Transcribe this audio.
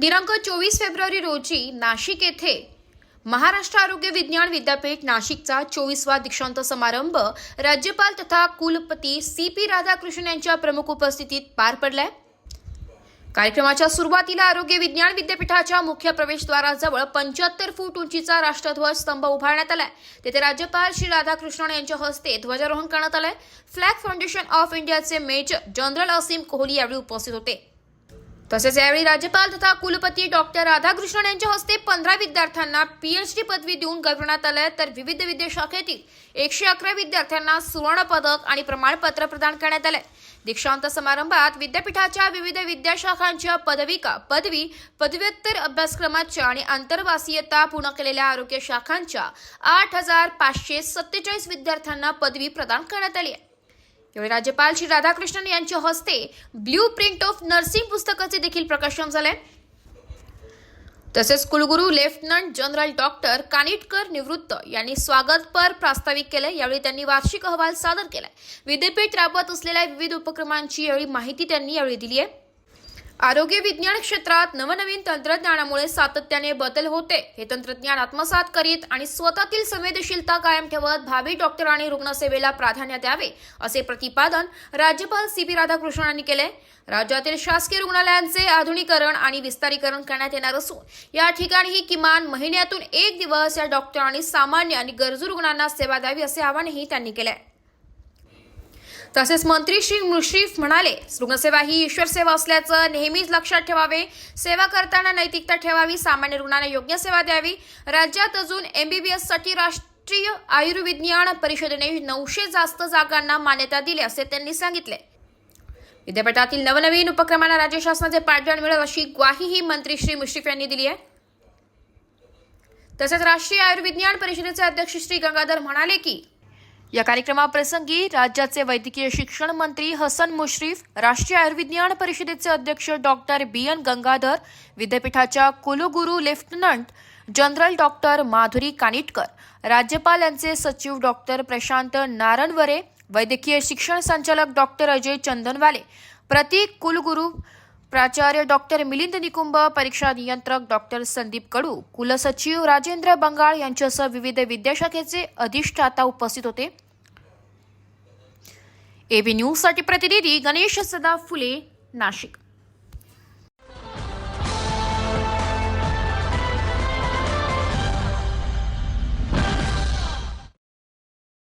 दिनांक चोवीस फेब्रुवारी रोजी नाशिक येथे महाराष्ट्र आरोग्य विज्ञान विद्यापीठ नाशिकचा चोवीसवा दीक्षांत समारंभ राज्यपाल तथा कुलपती सी पी राधाकृष्णन यांच्या प्रमुख उपस्थितीत पार पडलाय. कार्यक्रमाच्या सुरुवातीला आरोग्य विज्ञान विद्यापीठाच्या मुख्य प्रवेशद्वाराजवळ पंच्याहत्तर फूट उंचीचा राष्ट्रध्वज स्तंभ उभारण्यात आलाय. तेथे राज्यपाल श्री राधाकृष्णन यांच्या हस्ते ध्वजारोहण करण्यात आलंय. फ्लॅग फाउंडेशन ऑफ इंडियाचे मेजर जनरल असीम कोहली यावेळी उपस्थित होते. तसेच यावेळी राज्यपाल तथा कुलपती डॉक्टर राधाकृष्णन यांच्या हस्ते पंधरा विद्यार्थ्यांना पीएचडी पदवी देऊन गौरवण्यात आलं तर विविध विद्याशाखेतील एकशे अकरा विद्यार्थ्यांना सुवर्ण पदक आणि प्रमाणपत्र प्रदान करण्यात आले दीक्षांत समारंभात विद्यापीठाच्या विविध विद्याशाखांच्या पदविका पदवी पदव्युत्तर अभ्यासक्रमाच्या आणि आंतरवासीयता पूर्ण केलेल्या आरोग्य शाखांच्या आठ हजार पाचशे सत्तेचाळीस विद्यार्थ्यांना पदवी प्रदान करण्यात आली आहे. यावेळी राज्यपाल श्री राधाकृष्णन यांच्या हस्ते ब्ल्यू प्रिंट ऑफ नर्सिंग पुस्तकाचे देखील प्रकाशन झाले. तसेच कुलगुरू लेफ्टनंट जनरल डॉक्टर कानिटकर निवृत्त यांनी स्वागतपर प्रास्ताविक केले यावेळी त्यांनी वार्षिक अहवाल सादर केला विद्यापीठ राबवत असलेल्या विविध उपक्रमांची यावेळी माहिती त्यांनी यावेळी दिली आहे आरोग्य विज्ञान क्षेत्रात नवनवीन तंत्रज्ञानामुळे सातत्याने बदल होते. हे तंत्रज्ञान आत्मसात करीत आणि स्वतःतील संवेदनशीलता कायम ठेवत भावी डॉक्टर आणि रुग्णसेवेला प्राधान्य द्यावे असे प्रतिपादन राज्यपाल सी पी राधाकृष्णन यांनी केले. राज्यातील शासकीय रुग्णालयांचे आधुनिकीकरण आणि विस्तारीकरण करण्यात येणार असून या ठिकाणीही किमान महिन्यातून एक दिवस या डॉक्टरांनी सामान्य आणि गरजू रुग्णांना सेवा द्यावी असे आवाहनही त्यांनी केले. तसेच मंत्री श्री मुश्रीफ म्हणाले रुग्णसेवा ही ईश्वर सेवा असल्याचं नेहमीच लक्षात ठेवावे सेवा करताना नैतिकता ठेवावी सामान्य रुग्णांना योग्य सेवा द्यावी. राज्यात अजून एमबीबीएससाठी राष्ट्रीय आयुर्विज्ञान परिषदेने नऊशे जास्त जागांना मान्यता दिली असे त्यांनी सांगितले. विद्यापीठातील नवनवीन उपक्रमांना राज्य शासनाचे पाठबळ मिळेल अशी ग्वाहीही मंत्री श्री मुश्रीफ यांनी दिली आहे. तसेच राष्ट्रीय आयुर्विज्ञान परिषदेचे अध्यक्ष श्री गंगाधर म्हणाले की या कार्यक्रमाप्रसंगी राज्याचे वैद्यकीय शिक्षण मंत्री हसन मुश्रीफ राष्ट्रीय आयुर्विज्ञान परिषदेचे अध्यक्ष डॉक्टर बी एन गंगाधर विद्यापीठाच्या कुलगुरू lieutenant general doctor Madhuri Kanitkar राज्यपाल यांचे सचिव डॉक्टर प्रशांत नारणवरे वैद्यकीय शिक्षण संचालक डॉक्टर अजय चंदनवाले प्रतीक कुलगुरू प्राचार्य डॉक्टर मिलिंद निकुंभ परीक्षा नियंत्रक डॉक्टर संदीप कडू कुलसचिव राजेंद्र बंगाळ यांच्यासह विविध विद्याशाखेचे अधिष्ठाता उपस्थित होते. एबी न्यूजसाठी प्रतिनिधी गणेश सदा फुले नाशिक.